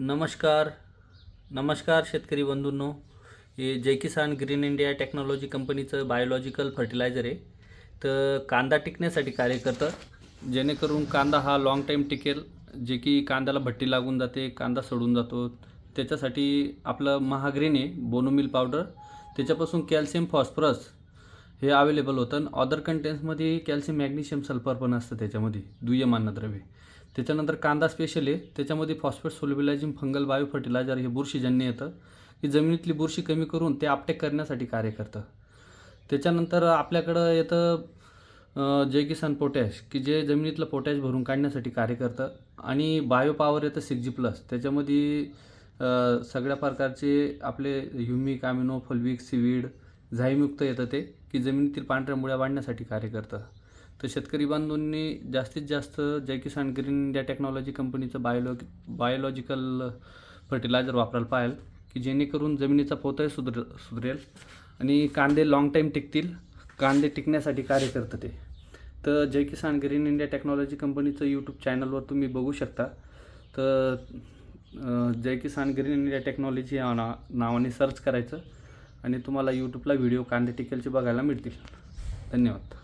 नमस्कार. नमस्कार शेतकरी बंधूंनो. हे Jai Kisan green India technology कंपनीचं बायोलॉजिकल फर्टिलायझर आहे. तर कांदा टिकण्यासाठी कार्य करतं. जेणेकरून कांदा हा लाँग टाईम टिकेल. जे की कांद्याला भट्टी लागून जाते कांदा सडून जातो. त्याच्यासाठी आपलं महाग्रीन आहे बोनोमिल पावडर. त्याच्यापासून कॅल्शियम फॉस्फरस हे अवेलेबल होतं. आणि अदर कंटेंट्समध्ये कॅल्शियम मॅग्नेशियम सल्फर पण असतं त्याच्यामध्ये. दुय्यम अन्नद्रव्ये त्याच्यानंतर कांदा स्पेशल आहे. त्याच्यामध्ये phosphate solubilising fungal bio fertiliser हे बुरशीजन्य येतं की जमिनीतली बुरशी कमी करून ते आपटेक करण्यासाठी कार्य करतं. त्याच्यानंतर आपल्याकडं येतं जे किसान पोटॅश की जे जमिनीतलं पोटॅश भरून काढण्यासाठी कार्य करतं. आणि बायो पॉवर येतं सिक्स जी प्लस त्याच्यामध्ये सगळ्या प्रकारचे आपले ह्युमिक अमिनो फल्विक सिविड झाईमुक्त येतं ते की जमिनीतील पांढऱ्या मुळ्या वाढण्यासाठी कार्य करतं. तर शेतकरी बांधवांनी जास्तीत जास्त Jai Kisan green India technology कंपनीचं बायोलॉ बायोलॉजिकल फर्टिलायझर वापरायला पाहिजे की जेणेकरून जमिनीचा पोतही सुधर सुधरेल आणि कांदे लाँग टाईम टिकतील कांदे टिकण्यासाठी कार्य करतं ते. तर Jai Kisan green India technology कंपनीचं यूट्यूब चॅनलवर तुम्ही बघू शकता. तर Jai Kisan green India technology या ना नावाने सर्च करायचं आणि तुम्हाला यूट्यूबला व्हिडिओ कांदे टिकेलचे बघायला मिळतील. धन्यवाद.